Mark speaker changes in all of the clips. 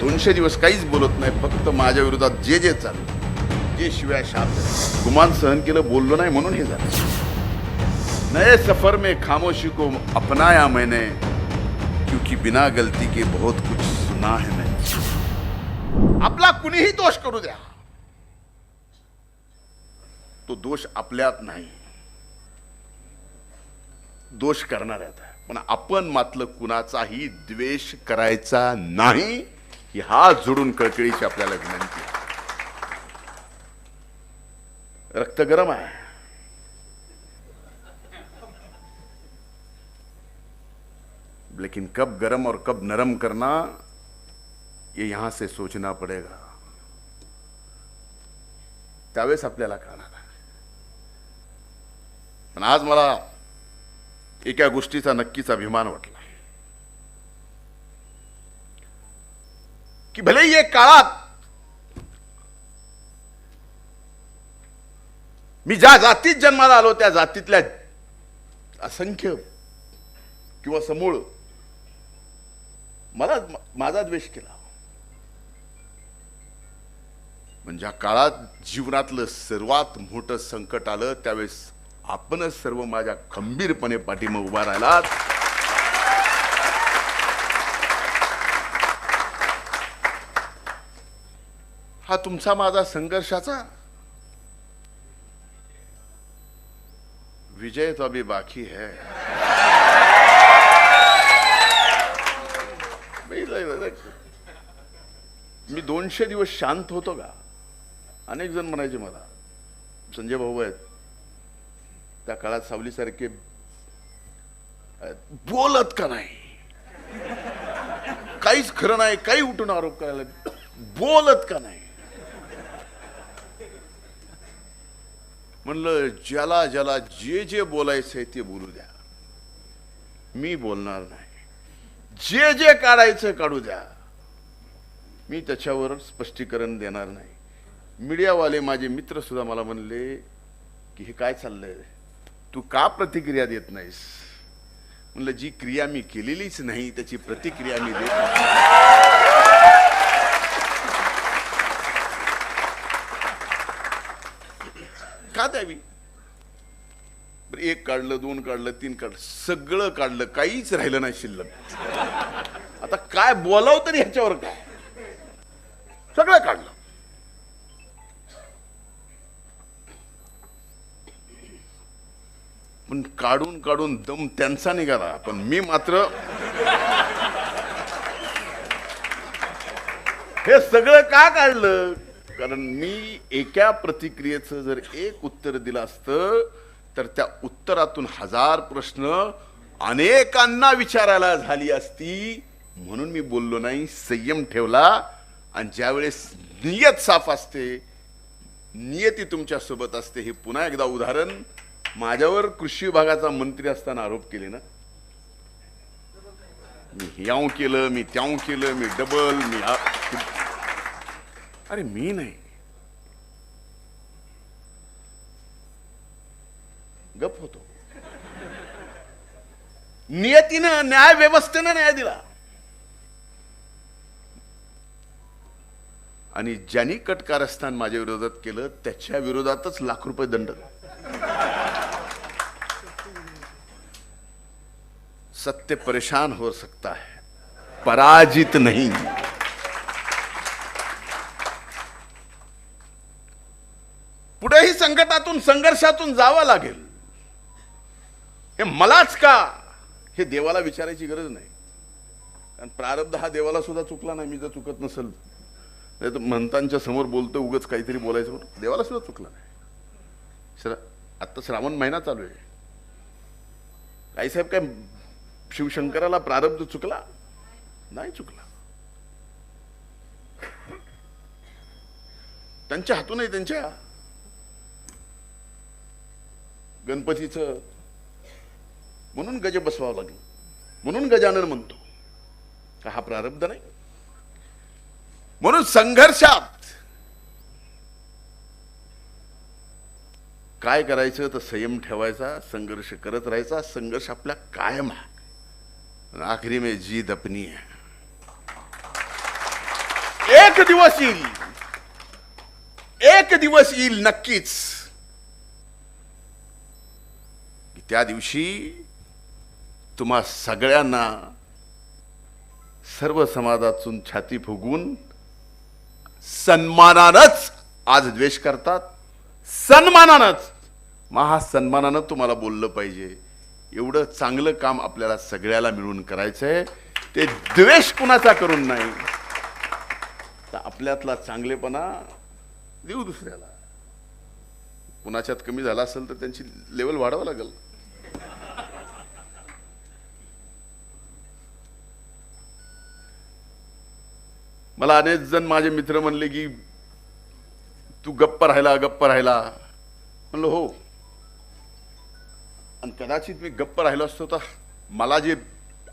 Speaker 1: दोनशे दिवस काहीच बोलत नाही फक्त माझ्या विरोधात जे जे चाललं जे शिवाय शाप गुमान सहन केलं बोललो नाही म्हणून हे झालं. नये सफर में खामोशी को अपनाया मैंने क्योंकि बिना गलती के बहुत कुछ सुना है मैंने. आपला कुणीही दोष करू द्या. तो दोष आपल्यात नाही. दोष करणाऱ्यात आहे. पण आपण मात्र कुणाचाही द्वेष करायचा नाही. ही हात जोडून कळकळीची आपल्याला विनंती रक्त गरम आहे. लेकिन कब गरम और कब नरम करना ये यहां से सोचना पड़ेगा। त्यावेळेस आपल्याला कळणार आहे. पण आज मला एका गोष्टीचा नक्कीच अभिमान वाटला. की भले ये काळात मी ज्या जातीत जन्माला आलो त्या जातीतल्या असंख्य किंवा समूळ मला माझा द्वेष केला. म्हणजे ज्या काळात जीवनातलं सर्वात मोठं संकट आलं त्यावेळेस आपणच सर्व माझ्या खंबीरपणे पाठीमा उभा राहिलात. हा तुमचा माझा संघर्षाचा विजय तो अभी बाकी है. मी दोनशे दिवस शांत होतो का? अनेक जण म्हणायचे मला संजय भाऊ आहेत त्या काळात सावलीसारखे बोलत का नाही? काहीच खरं नाही काही उठून आरोप करायला बोलत का नाही? म्हणलं ज्याला ज्याला जे जे बोलायचंय ते बोलू द्या. मी बोलणार नाही. जे जे काढायचं काढू द्या. मी त्याच्यावर स्पष्टीकरण देणार नाही. मीडियावाले माझे मित्र सुद्धा मला म्हणले की हे काय चाललंय? तू का प्रतिक्रिया देत नाहीस? म्हणलं जी क्रिया मी केलेलीच नाही त्याची प्रतिक्रिया मी देत नाही. द्यावी. एक काढलं दोन काढलं तीन काढलं सगळं काढलं काहीच राहिलं नाही शिल्लक. आता काय बोलाव तरी ह्याच्यावर काय? सगळं काढलं. पण काढून काढून दम त्यांचा निघाला. पण मी मात्र हे सगळं का काढलं? कारण मी एका प्रतिक्रियेचं जर एक उत्तर दिलं असतं तर त्या उत्तरातून हजार प्रश्न अनेकांना विचारायला झाली असती. म्हणून मी बोललो नाही संयम ठेवला. आणि ज्यावेळेस नियत साफ असते नियती तुमच्यासोबत असते हे पुन्हा एकदा उदाहरण. माझ्यावर कृषी विभागाचा मंत्री असताना आरोप केले ना. मी याव केलं मी त्याव केलं मी डबल मी आ- अरे मी नाही. गप होतो. नियतीनं न्याय व्यवस्थेनं न्याय दिला. आणि ज्यांनी कटकारस्थान माझ्या विरोधात केलं त्याच्या विरोधातच लाख रुपये दंड. सत्य परेशान हो सकता है पराजित नहीं. संघर्षातून जावं लागेल. हे मलाच का? हे देवाला विचारायची गरज नाही. कारण प्रारब्ध हा देवाला सुद्धा चुकला नाही. मी जर चुकत नसेल नाही तर म्हणतांच्या समोर बोलतो उगच काहीतरी बोलायचं म्हणून देवाला सुद्धा चुकला नाही. श्रा आत्ता श्रावण महिना चालू आहे. काही साहेब काय शिवशंकराला प्रारब्ध चुकला? नाही चुकला. त्यांच्या हातूनही त्यांच्या गणपतीचं. म्हणून गज बसवावं लागलं. म्हणून गजानन म्हणतो का हा प्रारब्ध नाही? म्हणून संघर्षात काय करायचं तर संयम ठेवायचा संघर्ष करत राहायचा संघर्ष आपला कायम आहे. आखरी मे जी अपनी है. एक दिवस येईल. एक दिवस येईल नक्कीच की त्या दिवशी तुम्हा सगळ्यांना सर्व समाजातून छाती फुगून सन्मानानच आज द्वेष करतात. सन्मानानच. महासन्मानानं तुम्हाला बोललं पाहिजे. एवढं चांगलं काम आपल्याला सगळ्याला मिळून करायचंय. ते द्वेष कुणाचा करून नाही. तर आपल्यातला चांगलेपणा देऊ दुसऱ्याला. कुणाच्यात कमी झाला असेल तर त्यांची लेवल वाढावं लागेल. मला अनेक जण माझे मित्र म्हणले की तू गप्प राहिला गप्प राहिला. म्हणलं हो. आणि कदाचित मी गप्प राहिलो असतो तर मला जे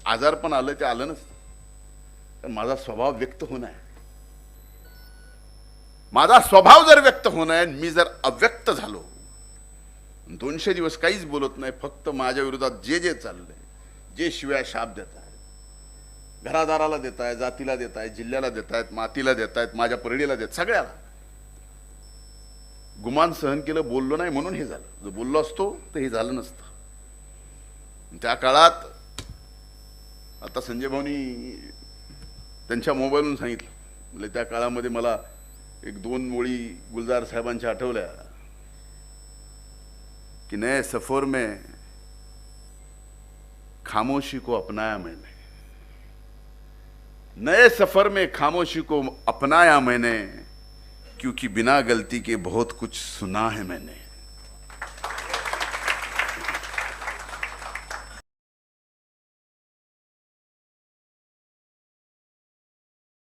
Speaker 1: आजारपण आलं ते आलं नसतं. कारण माझा स्वभाव व्यक्त होणं आहे. माझा स्वभाव जर व्यक्त होणं आहे मी जर अव्यक्त झालो दोनशे दिवस काहीच बोलत नाही फक्त माझ्या विरोधात जे जे चाललंय जे शिव्या शाप देतात. घरादाराला देत आहे जातीला देत आहेत जिल्ह्याला देत आहेत मातीला देत आहेत माझ्या परडीला देत सगळ्याला. गुमान सहन केलं बोललो नाही म्हणून हे झालं. जर बोललो असतो तर हे झालं नसतं. त्या काळात आता संजय भाऊनी त्यांच्या मोबाईलवरून सांगितलं. म्हणजे त्या काळामध्ये मला एक दोन ओळी गुलजार साहेबांच्या आठवल्या. कि नए सफर में खामोशी को अपनाया मैंने. नए सफर में खामोशी को अपनाया मैंने क्योंकि बिना गलती के बहुत कुछ सुना है मैंने।